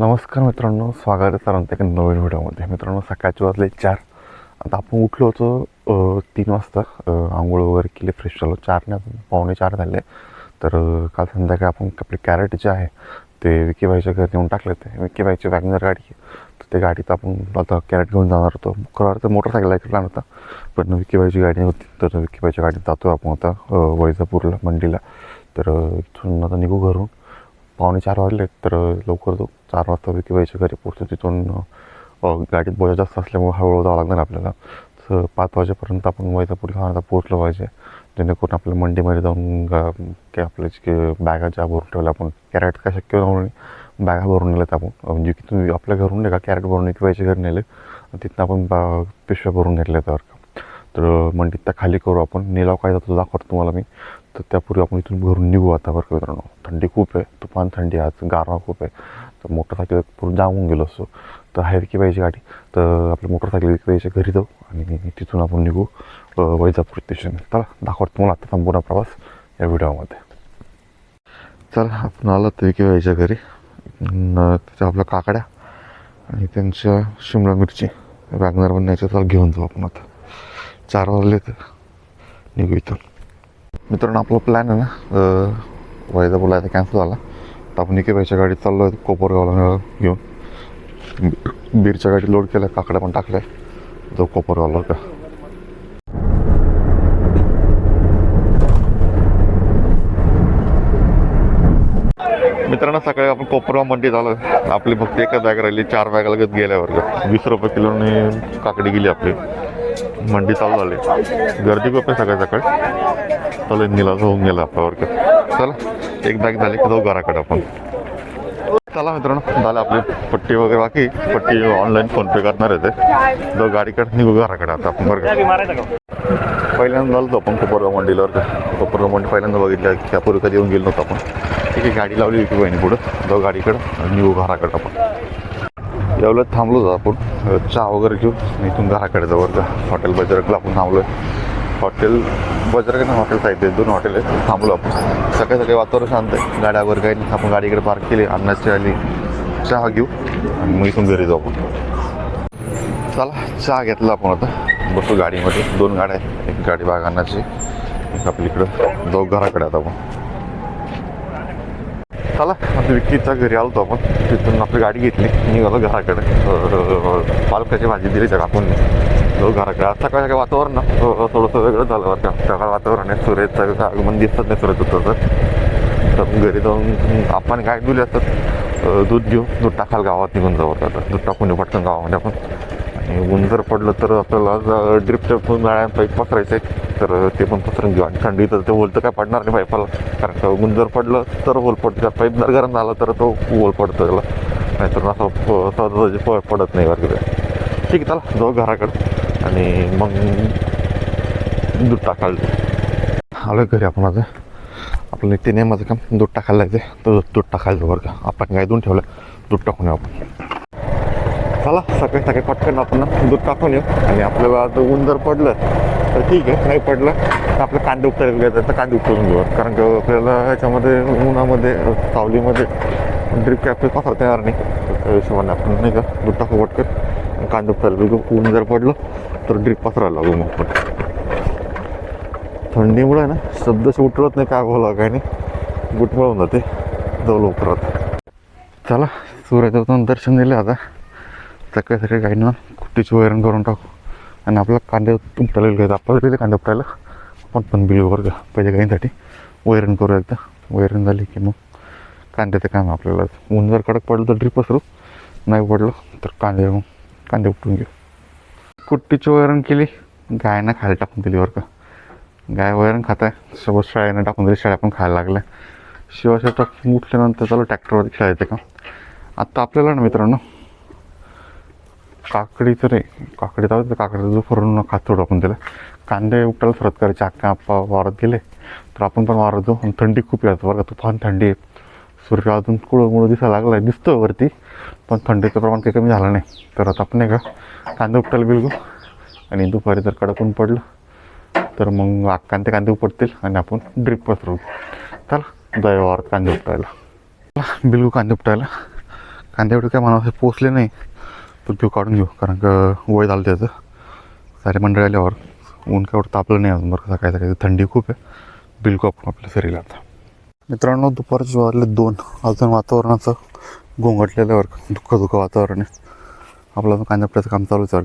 नमस्कार मित्रांनो स्वागत आहे सरांत एका नवीन व्हिडिओमध्ये. मित्रांनो सकाळचे वाजले चार. आता आपण उठलो होतो तीन वाजता. आंघोळ वगैरे केली फ्रेश झालो. चार नाही पावणे चार झाले. तर काल संध्याकाळी आपण आपले कॅरेट जे आहे ते विकीबाईच्या घरी नेऊन टाकले ते विकीबाईची वॅगनर गाडी तर त्या गाडीत आपण आता कॅरेट घेऊन जाणार होतो. खरं तर मोटरसायकल ऐकला होता पण विकीबाईची गाडी होती. तर विकीबाईच्या गाडीत जातो आपण आता वैजापूरला मंडीला. तर इथून आता निघू घरून. पावणे चार वाजले तर लवकर तो चार वाजता विकीबाईच्या घरी पोचतो तिथून गाडीत बोजा जास्त असल्यामुळे हळूहळू जावं लागणार आपल्याला. तर पाच वाजेपर्यंत आपण वैजापूर खानाला पोचलं पाहिजे. जेणेकरून आपल्या मंडीमध्ये जाऊन गा- काय आपल्या जे बॅगा ज्या भरून ठेवल्या आपण कॅरेट काय शक्य होऊन बॅगा भरून नेल्यात आपण. म्हणजे की तुम्ही आपल्या घरून नाही का कॅरेट भरून विकीबाईच्या घरी नेले. तिथनं आपण बा पिशव्या भरून घेतल्या तर तर मंडीत त्या खाली करू आपण. निलाव काय जातो दाखवतो तुम्हाला मी. तर त्यापूर्वी आपण इथून घरून निघू आता बरं का मित्रांनो. थंडी खूप आहे तुफान थंडी आज गारवा खूप आहे. तर मोटरसायकल पूर्ण जामून गेलो असतो. तर आहे विकी पाहिजे गाडी. तर आपल्या मोटरसायकल विकी पाहिजे घरी जाऊ आणि तिथून आपण निघू वैजापूर स्टेशन चला दाखवतो तुम्हाला आता संपूर्ण प्रवास या व्हिडिओमध्ये. चला आपण आला तर विकी पाहिजे घरी त्याच्या आपल्या काकड्या आणि त्यांच्या शिमला मिरची. वॅगनर बनण्याच्या चला घेऊन जाऊ आपण आता. चार वाजले तर निघू इथून. मित्रांनो आपला प्लॅन आहे ना अं, वैजापूरला आता कॅन्सल झाला. तर आपण निकेबाईच्या गाडीत चाललो आहे कोपरगावला घेऊन. बीरच्या गाडीत लोड केलं काकड्या पण टाकल्या. तो कोपरगावला का. मित्रांनो सकाळी आपण कोपरगाव मंडीत आलो आपली फक्त एकच बॅग राहिली चार बॅग लगेच गेल्यावर वीस रुपये किलोने काकडी गेली आपली. मंडी चालू झाली. गर्दी खूप आहे सकाळी सकाळी. चालेल निलाज होऊन गेला आपला वर्ग. चला एक बॅग झाली की जाऊ घराकडे आपण? चला मित्रांनो झालं आपली पट्टी वगैरे बाकी. पट्टी ऑनलाईन फोनपे करणार आहे ते. जाऊ गाडीकडे निघू घराकडे आता आपण बरं पहिल्यांदा झालं होतो आपण कोपरगाव मंडीला कोपरगाव मंडी पहिल्यांदा बघितलं की त्यापूर्वी कधी येऊन गेलो नव्हतो आपण. ठीक आहे गाडी लावली होती बहिणी पुढं. जाऊ गाडीकडं आणि निघू घराकडे आपण. एवढं थांबलो होतो आपण. चहा वगैरे घेऊ इथून घराकडे जाऊ का हॉटेल बजरगला आपण थांबलो हॉटेल बजरग ना हॉटेल ते दोन हॉटेल आहेत. थांबलो आपण. सकाळी सकाळी वातावरण शांत आहे. गाड्या वगैरे काही नाही. आपण गाडीकडे पार्क केली. अन्नाची आली. चहा घेऊ. आणि मग इथून घरी जाऊ आपण. चला चहा घेतला आपण आता. बसू गाडीमध्ये. दोन गाड्या आहेत. एक गाडी बागानाची एक आपली इकडं. जाऊ घराकडे आता आपण. चला आता विक्कीच्या घरी आलो होतो आपण. तिथून आपली गाडी घेतली. निघालो घराकडे. पालकाची भाजी दिली त्या काकून जाऊ घराकडे सकाळ सकाळ वातावरण ना थोडं- थोडंसं वेगळं झालं बरं का सकाळ वातावरण आहे सूर्याचं आगमन दिसत नाही सूर्य होतं तर घरी जाऊन आपण काय दिले असतात दूध घेऊ दूध टाकायला गावात निघून जाऊ आता दूध टाकून पटकन गावामध्ये आपण आणि ऊन जर पडलं तर आपल्याला ड्रिपच्या गाड्या पाईप पसरायचं आहे तर ते पण पसरून घेऊ आणि थंडी तर ते होल तर काय पडणार नाही पाईपाला कारण का ऊन जर पडलं तर होल पडतं त्या पाईप जर गरम झाला तर तो होल पडतो त्याला नाहीतर असं प- सहजासहजी पडत नाही वगैरे ठीक आहे चला जाऊ घराकडं आणि मग दूध टाकायला आलो घरी आपण आता आपलं ते माझं काम दूध टाकायला लागते तर दूध टाकायचं बरं का आपण काय दूध ठेवलं दूध टाकून येऊ आपण चला सकाळी सकाळी पटकन आपण दूध टाकून येऊ आणि आपल्याला आता ऊन जर पडलं तर ठीक आहे नाही पडलं तर आपलं कांदे उपटायला घ्यायचं तर कांदे उपटून घेऊ कारण की आपल्याला ह्याच्यामध्ये उन्हामध्ये सावलीमध्ये ड्रिप कॅप पसरता येणार नाही त्या हिशोबाने आपण नाही का दूध टाकू पटकन कांदे उपटायला घेऊ ऊन जर पडलं तर ड्रिप पसरायला लागू मग पण. थंडीमुळे ना शब्दशी उठवत नाही काय बोला काय नाही. गुटमळून होऊन जाते. जाऊ लवकरात चला सूर्यदेवतांना दर्शन दिले आता. सकाळी सकाळी काही ना कुट्टीची वैरण करून टाकू. आणि आपला कांदे उपटायला घ्यायचं आपल्याला दिले कांदे उपटायला. आपण पण बिल वगैरे का पहिले गाईंसाठी वैरण करू एकदा. वैरण झाली की मग कांद्याचं काम आपल्याला. ऊन जर कडक पडलं तर ड्रीप पसरू. नाही पडलं तर कांदे मग कांदे उपटून घेऊ. कुट्टीची वैरण केली. गायनं खायला टाकून दिली बरं का. गाय वैरण खात आहे सोबत शाळेनं टाकून दिली. शाळा पण खायला लागल्या. शिवाशिव टाकून उठल्यानंतर चालू ट्रॅक्टरवरती खेळायचं का? आत्ता आपल्याला ना मित्रांनो काकडीचं रे काकडी तर काकडीचा जो फरून खातो आपण दिलं कांदे उपटायला सुरुवात करायची. अक्का आप्पा वारत गेले. तर आपण पण वारत जाऊ. आणि थंडी खूप येतो बरं का. तुफान थंडी आहे. सूर्य अजून कुळं मुळं दिसायला लागला आहे दिसतो वरती पण थंडीचं प्रमाण काही कमी झालं नाही. तर आता आपण नाही का कांदे उपटायला बिलगू आणि दुपारी जर कडक ऊन पडलं तर मग कांदे कांदे उपटतील आणि आपण ड्रिप पसरवू. चला दयावर कांदे उपटायला. बिलगू कांदे उपटायला. कांदे एवढे काय मला पोचले नाही पण घेऊ काढून घेऊ कारण का वय झालं त्याचं. सारे मंडळी आल्यावर ऊन काय एवढं तापलं नाही अजून बरं का. सकाळी सकाळी थंडी खूप आहे. बिलकुल आपण आपल्या शरीरात आता मित्रांनो दुपारचे वाजले दोन. अजून वातावरणाचं गोंगटलेलं वर्ग दुःख दुःख वातावरण आहे. आपलं अजून कांद्यापड्याचं काम चालूच आहे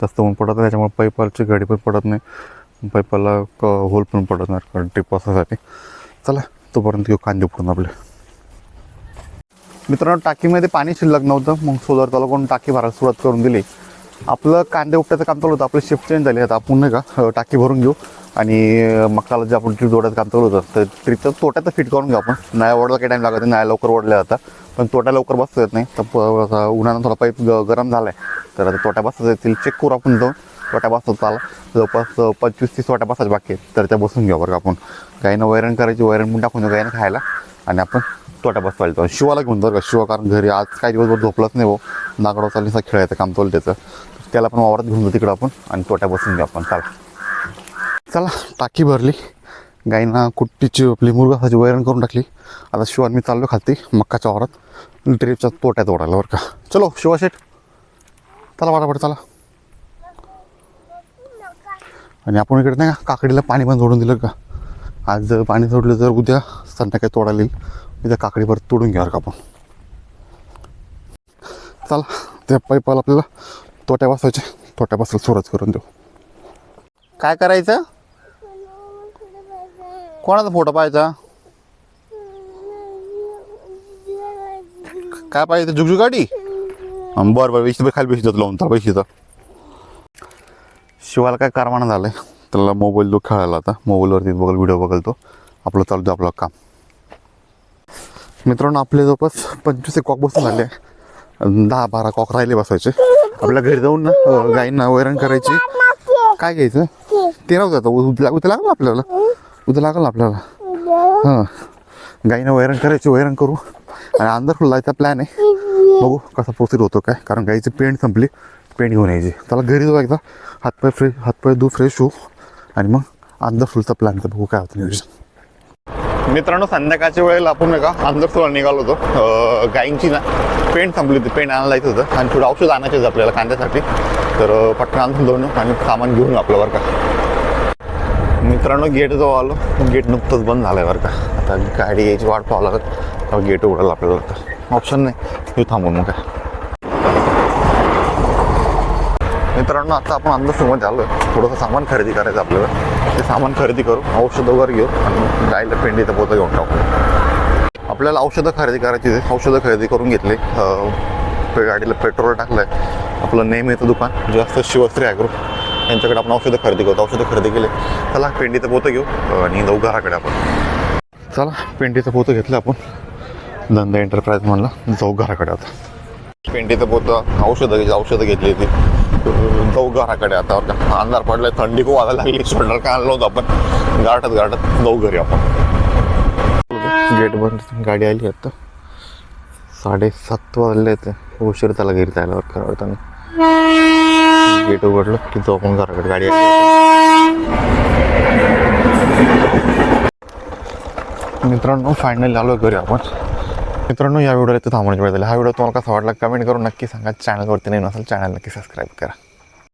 जास्त ऊन पडत नाही त्याच्यामुळे पैपालची गाडी पण पडत नाही. पैपाला क होल पण पडत नाही कारण ट्रिप असण्यासाठी. चला तोपर्यंत घेऊ कांदे उकडून आपले. मित्रांनो टाकीमध्ये पाणी शिल्लक नव्हतं मग सोलर चालू करून टाकी भरायला सुरुवात करून दिली. आपलं कांदे उपटायचं काम चालू होतं. आपलं शिफ्ट चेंज झाली. आता आपण नाही का टाकी भरून घेऊ आणि मकाला जे आपण ट्रीप जोडायचं काम चालू होतं तर ट्रीपचं तोट्यात फिट करून घेऊ आपण. नाही ओढला काही टाईम लागत नाही नाही लवकर ओढल्या जातात पण तोट्या लवकर बसता येत नाही. तर प- उन्हानं थोडा पाईप ग गरम झाला आहे तर आता तोट्या बसता येतील. चेक करू आपण जाऊन. तोट्या बसत चाला. जवळपास पंचवीस तीस तोट्या बसायच्या बाकी आहेत. तर त्या बसून घेऊ बरं का आपण. गाईनं वैरण करायची वैरण पण टाकून देऊ. गाईनं खायला. आणि आपण तोट्या बसवायला जाऊ शिवाला घेऊन जर का शिवा कारण घरी आज काही दिवसभर झोपलंच नाही भाऊ. नागडा चालीचा खेळायचं काम चालू त्याचं त्याला पण वावरात घेऊन जाऊ तिकडं आपण आणि तोट्या बसून घेऊ आपण. चला. चला टाकी भरली. गाईंना कुट्टीची आपली मुरगासाची वैरण करून टाकली. आता शिवान मी चाललो खाती मक्काच्या वावरात. ट्रेपच्या तोट्यात ओढायला बरं का. चलो शिवा शेठ. चला वाटापट चला. आणि आपण इकडे नाही का काकडीला पाणी पण जोडून दिलं का? आज जर पाणी सोडलं तर उद्या संध्याकाळी तोडायला येईल. मी त्या काकडीवर तोडून घेणार का आपण? चला त्या पाईपाला आपल्याला तोट्या बसवायचे तोट्या बसायला सुरुवात करून देऊ. काय करायचं? कोणाचा फोटो पाहायचा? काय पाहिजे जुगजू गाडी? बरं बरं पैसे खाली पैसे लावून तर पैसे शिवाला काय कारवाना आहे त्याला मोबाईल तो खेळायला आता. मोबाईलवरती बघल व्हिडिओ बघल तो. आपलं चालू आपलं काम. मित्रांनो आपले जवळपास पंचवीस एक कॉक बसून झाले. दहा बारा कॉक राहिले बसायचे आपल्या घरी जाऊन ना गायींना वैरण करायची. काय घ्यायचं? ते राहू जातं उद्या उद्या लागलं आपल्याला? उद्या लागलं आपल्याला? हां. गाईनं वैरण करायची वैरण करू. आणि अंदर फुल प्लॅन आहे. बघू कसा प्रोसीड होतो काय. कारण गाईची पेंट संपली पेंट घेऊन यायची. त्याला घरी जाऊ एकदा. हातपाय फ्रेश हातपाय दूध फ्रेश होऊ. आणि मग अंदर फुलचा प्लॅन तर बघू काय होतं नियोजन मित्रांनो संध्याकाळच्या वेळेला आपण नाही का अंदर सोळा निघालो होतो. गायींची ना पेंट संपली होती. पेंट आणायला जायचं होतं. आणि थोडं औषध आणायचे आपल्याला कांद्यासाठी. तर पटकन आणून जाऊन आणि सामान घेऊन आपल्यावर आपलं बरं का. मित्रांनो गेट जवळ आलो. गेट नुकतंच बंद झालं आहे बरं का. आता गाडी यायची वाट पाहावं लागत. तेव्हा गेट उघडायला आपल्याला तर ऑप्शन नाही. तू थांबून मग काय. मित्रांनो आता आपण अंधश्रीमध्ये आलो थोडंसं सामान खरेदी करायचं आपल्याला. ते सामान खरेदी करू औषधं वगैरे घेऊ आणि गायला पेंडीचं पोतं घेऊन टाकू. आपल्याला औषधं खरेदी करायची औषधं खरेदी करून घेतली. पे- गाडीला पेट्रोल टाकलं आहे आपलं नेहमीचं दुकान. जे असतं शिवश्री ॲग्रो यांच्याकडे आपण औषधं खरेदी करतो. औषधं खरेदी केले. चला पेंडीचं पोतं घेऊ. आणि जाऊ घराकडे आपण. चला पेंडीचं पोतं घेतलं आपण. धंदा एंटरप्राईज म्हणला. जाऊ घराकडे आता. पेंटीचं पोतं औषधं घ्यायची औषधं घेतली होती. जाऊ घराकडे आता अंधार पडलाय थंडी खूप वाजायला लागली शोल्डर काय आणलं होतं आपण? गाठत गाठत जाऊ घरी आपण. गेट बंद गाडी आली आता. साडेसात वाजले ते. उशीर त्याला घरी जायला खरं वाटतं गेट उघडलं की जाऊ आपण घराकडे गाडी आली मित्रांनो फायनली आलो घरी आपण. मित्रांनो या व्हिडिओला इथं थांबण्याची वेळ झाली हा व्हिडिओ तुम्हाला कसा वाटला कमेंट करून नक्की सांगा. चॅनलवरती नाही नसेल चॅनल नक्की सबस्क्राईब करा.